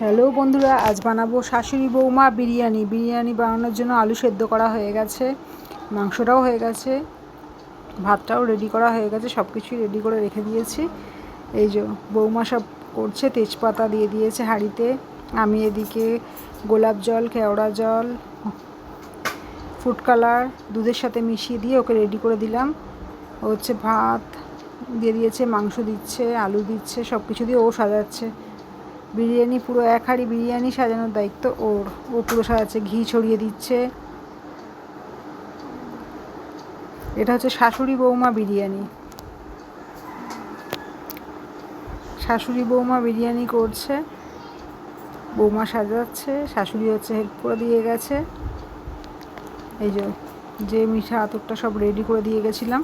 Hello বন্ধুরা, আজ বানাবো শাশুড়ি বৌমা বিরিয়ানি। বিরিয়ানি বানানোর জন্য আলু সেদ্ধ করা হয়ে গেছে, মাংসটাও হয়ে গেছে, ভাতটাও রেডি করা হয়ে গেছে সব কিছুই রেডি করে রেখে দিয়েছি। এই যে বৌমা সব করছে, তেজপাতা দিয়ে দিয়েছে হাঁড়িতে, আমি এদিকে গোলাপ জল, কেওড়া জল ফুড কালার দুধের সাথে মিশিয়ে দিয়ে ওকে রেডি করে দিলাম। ও হচ্ছে ভাত, দিয়ে দিয়েছে, মাংস দিচ্ছে, আলু দিচ্ছে সব কিছু দিয়ে ও সাজাচ্ছে। বিরিয়ানি পুরো এক হাঁড়ি বিরিয়ানি সাজানোর দায়িত্ব ওর। ও পুরো সাজাচ্ছে ঘি ছড়িয়ে দিচ্ছে। এটা হচ্ছে শাশুড়ি বৌমা বিরিয়ানি। শাশুড়ি বৌমা বিরিয়ানি করছে। বৌমা সাজাচ্ছে, শাশুড়ি হচ্ছে হেল্প করে দিয়ে গেছে। এই যে মিঠা আতরটা সব রেডি করে দিয়ে গেছিলাম।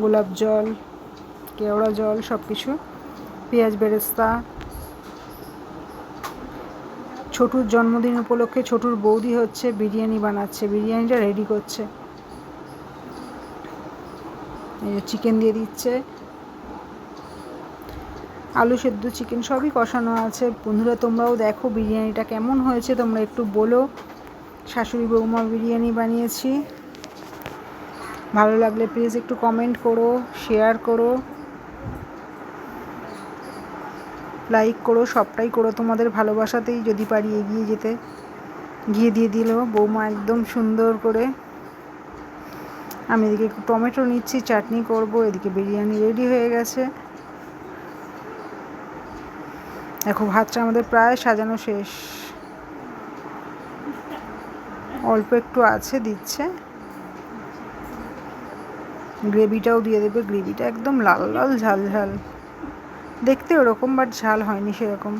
গোলাপ জল, কেওড়া জল সব কিছু পেঁয়াজ বেরেস্তা ছোটুর জন্মদিন উপলক্ষে ছোটুর বৌদি হচ্ছে বিরিয়ানি বানাচ্ছে, বিরিয়ানিটা রেডি করছে। চিকেন দিয়ে দিচ্ছে। আলু সেদ্ধ চিকেন সবই কষানো আছে। বন্ধুরা, তোমরাও দেখো বিরিয়ানিটা কেমন হয়েছে। তোমরা একটু বলো। শাশুড়ি বৌমা বিরিয়ানি বানিয়েছি। ভালো লাগলে প্লিজ একটু কমেন্ট করো শেয়ার করো। লাইক করো, সবটাই করো। তোমাদের ভালোবাসাতেই যদি পারি এগিয়ে যেতে। ঘিয়ে দিয়ে দিল। বৌমা একদম সুন্দর করে। আমি এদিকে একটু টমেটো নিচ্ছি, চাটনি করব, এদিকে বিরিয়ানি রেডি হয়ে গেছে। দেখো, ভাতটা আমাদের প্রায় সাজানো শেষ। অল্প একটু আছে, দিচ্ছে। গ্রেভিটাও দিয়ে দেবে। গ্রেভিটা একদম লাল লাল, ঝাল ঝাল। দেখতে ওরকম বাট ঝাল হয়নি সেরকম।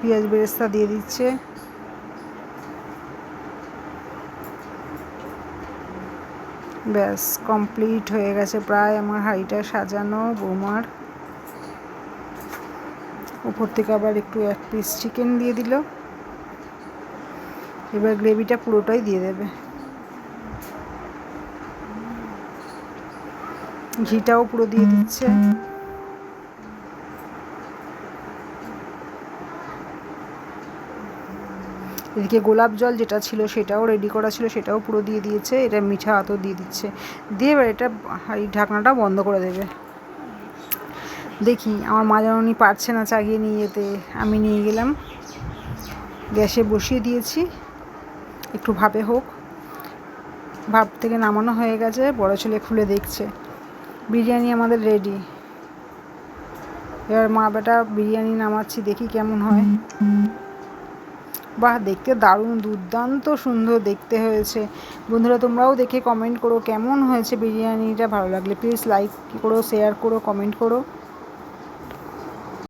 পেঁয়াজ বেরেস্তা দিয়ে দিচ্ছে। ব্যাস কমপ্লিট হয়ে গেছে প্রায় আমার হাঁড়িটা সাজানো বৌমার। উপর থেকে আবার একটু এক পিস চিকেন দিয়ে দিল। এবার গ্রেভিটা পুরোটাই দিয়ে দেবে। ঘিটাও পুরো দিয়ে দিচ্ছে। এদিকে গোলাপ জল যেটা ছিল সেটাও রেডি করা ছিল, সেটাও পুরো দিয়ে দিয়েছে। এটা মিঠা আতর দিয়ে দিচ্ছে। দিয়ে এবার এটা এই ঢাকনাটা বন্ধ করে দেবে। দেখি, আমার মা যেন উনি পারছে না চাগিয়ে নিয়ে যেতে। আমি নিয়ে গেলাম। গ্যাসে বসিয়ে দিয়েছি। একটু ভাবে হোক। ভাব থেকে নামানো হয়ে গেছে, বড় ছেলে খুলে দেখছে। বিরিয়ানি আমাদের রেডি এবার মা বেটা বিরিয়ানি নামাচ্ছি, দেখি কেমন হয়। বাহ, দেখতে দারুণ, দুর্দান্ত সুন্দর দেখতে হয়েছে। বন্ধুরা, তোমরাও দেখে কমেন্ট করো কেমন হয়েছে বিরিয়ানিটা, ভালো লাগলে প্লিজ লাইক করো শেয়ার করো কমেন্ট করো।